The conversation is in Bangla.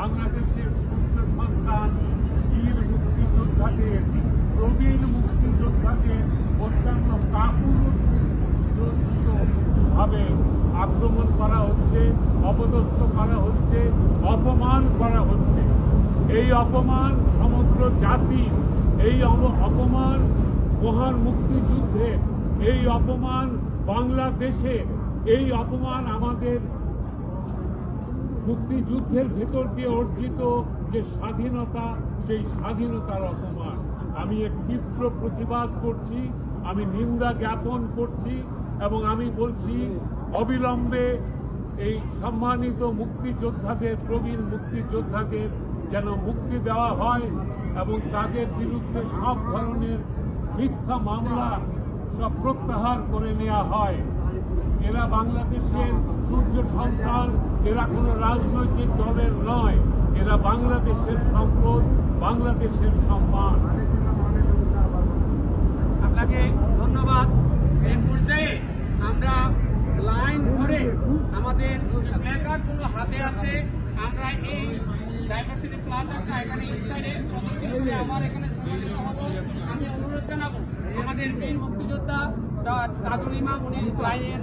বাংলাদেশের সূর্য সন্তান বীর মুক্তিযোদ্ধাদের, প্রবীণ মুক্তিযোদ্ধাদের অত্যন্ত কাপুরুষোচিত ভাবে আক্রমণ করা হচ্ছে, অপদস্থ করা হচ্ছে, অপমান করা হচ্ছে। এই অপমান সমগ্র জাতির এই অপমান মহান মুক্তিযুদ্ধের এই অপমান বাংলাদেশের এই অপমান আমাদের মুক্তিযুদ্ধের ভেতর দিয়ে অর্জিত যে স্বাধীনতা, সেই স্বাধীনতার অপমান। আমি এর তীব্র প্রতিবাদ করছি, আমি নিন্দা জ্ঞাপন করছি এবং আমি বলছি, অবিলম্বে এই সম্মানিত মুক্তিযোদ্ধাদের, প্রবীণ মুক্তিযোদ্ধাদের যেন মুক্তি দেওয়া হয় এবং তাদের বিরুদ্ধে সব ধরনের মিথ্যা মামলা সব প্রত্যাহার করে নেওয়া হয়। এরা বাংলাদেশের সূর্য সন্তান, এরা কোনো রাজনৈতিক দলের নয়। এরা বাংলাদেশের সম্পদ, বাংলাদেশের সম্মান। আপনাকে ধন্যবাদ। এই পর্যায়ে আমরা লাইন ধরে আমাদের প্ল্যাকার্ডগুলো হাতে আছে। আমরা এই ডাইভার্সিটি প্লাজাটা এখানে ইনসাইডে প্রদর্শন করে আবার এখানে সম্মিলিত হব। আমি অনুরোধ জানাব, আমাদের বীর মুক্তিযোদ্ধা তাজুল ইমাম, উনি লাইনের